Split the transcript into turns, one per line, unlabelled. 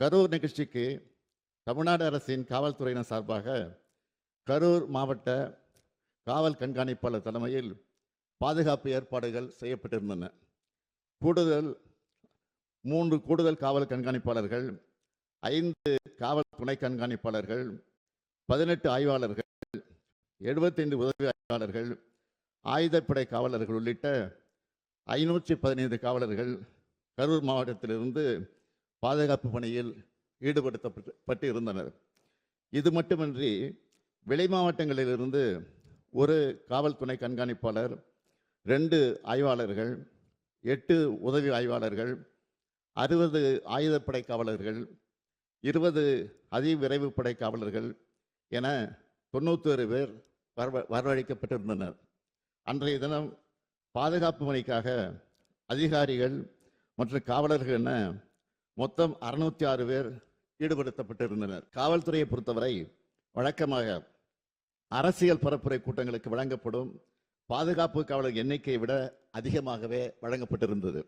கரூர் நிகழ்ச்சிக்கு தமிழ்நாடு அரசின் காவல்துறையினர் சார்பாக கரூர் மாவட்ட காவல் கண்காணிப்பாளர் தலைமையில் பாதுகாப்பு ஏற்பாடுகள் செய்யப்பட்டிருந்தன. கூடுதல் மூன்று கூடுதல் காவல் கண்காணிப்பாளர்கள் ஐந்து காவல் துணை கண்காணிப்பாளர்கள் பதினெட்டு ஆய்வாளர்கள் எழுபத்தைந்து உதவி ஆய்வாளர்கள் ஆயுதப்படை காவலர்கள் உள்ளிட்ட ஐநூற்றி பதினைந்து காவலர்கள் கரூர் மாவட்டத்திலிருந்து பாதுகாப்பு பணியில் ஈடுபடுத்தப்பட்டு பட்டு இருந்தனர் இது மட்டுமின்றி வெளி மாவட்டங்களிலிருந்து ஒரு காவல் துணை கண்காணிப்பாளர் ரெண்டு ஆய்வாளர்கள் எட்டு உதவி ஆய்வாளர்கள் அறுபது ஆயுதப்படை காவலர்கள் இருபது அதிவிரைவு படை காவலர்கள் என தொண்ணூத்தொரு பேர் வரவ வரவழைக்கப்பட்டிருந்தனர். அன்றைய தினம் பாதுகாப்பு பணிக்காக அதிகாரிகள் மற்றும் காவலர்கள் என மொத்தம் அறுநூத்தி ஆறு பேர் ஈடுபடுத்தப்பட்டிருந்தனர். காவல்துறையை பொறுத்தவரை வழக்கமாக அரசியல் பரப்புரை கூட்டங்களுக்கு வழங்கப்படும் பாதுகாப்பு காவலர் எண்ணிக்கையை விட அதிகமாகவே வழங்கப்பட்டிருந்தது.